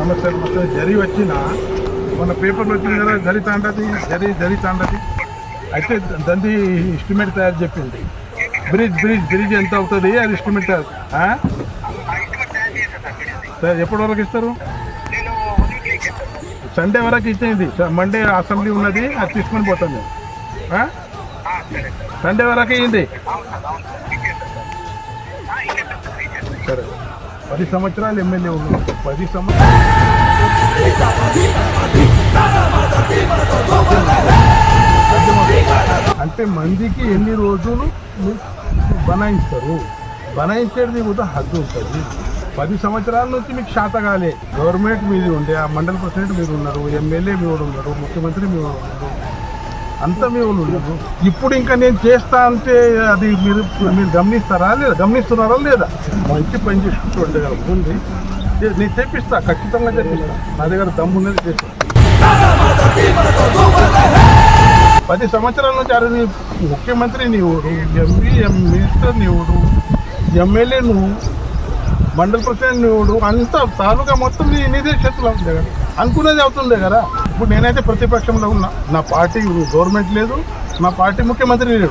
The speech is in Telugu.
సమస్యలు మొత్తం జరి వచ్చిన మన పేపర్లో వచ్చింది కదా జరి తాండది జరి జరి తాండది. అయితే దాన్ని ఎస్టిమేట్ తయారు చెప్పింది. బ్రిడ్జ్ బ్రిడ్జ్ బ్రిడ్జ్ ఎంత అవుతుంది? అది ఎస్టిమేట్ తయారు? సరే ఎప్పటి వరకు ఇస్తారు? సండే వరకు ఇచ్చేది మండే అసెంబ్లీ ఉన్నది అది తీసుకొని పోతాం మేము. ఆ? సరే సండే వరకు అవును సార్. పది సంవత్సరాలు ఎమ్మెల్యే ఉన్నాడు పది సంవత్సరాలు. అంటే మందికి ఎన్ని రోజులు బనాయిస్తారు బనాయించేది కూడా హద్దు ఉంటుంది. పది సంవత్సరాల నుంచి మీకు శాతకాలే గవర్నమెంట్ మీది ఉండే ఆ మండల ప్రెసిడెంట్ మీరు ఉన్నారు ఎమ్మెల్యే మీరు ఉన్నారు ముఖ్యమంత్రి మీరు ఉన్నారు. అంత మీ ఇప్పుడు ఇంకా నేను చేస్తా అంటే అది మీరు మీరు గమనిస్తారా లేదా? గమనిస్తున్నారా లేదా? మంచి పని చేసుకుంటుండే కదా ఉంది. నేను చేపిస్తా ఖచ్చితంగా చేపిస్తా నా దగ్గర దమ్ము ఉన్నది చేస్తా. పది సంవత్సరాల నుంచి అరే నీ ముఖ్యమంత్రి నీవు ఎంపీ మినిస్టర్ నీవుడు ఎమ్మెల్యే నువ్వు మండల ప్రెసిడెంట్ నీవుడు అంతా తాలూకా మొత్తం నీ నీదే చేతులు అవుతుండే కదా. అనుకునేది అవుతుండే కదా. ఇప్పుడు నేనైతే ప్రతిపక్షంలో ఉన్నా. నా పార్టీ గవర్నమెంట్ లేదు నా పార్టీ ముఖ్యమంత్రి లేడు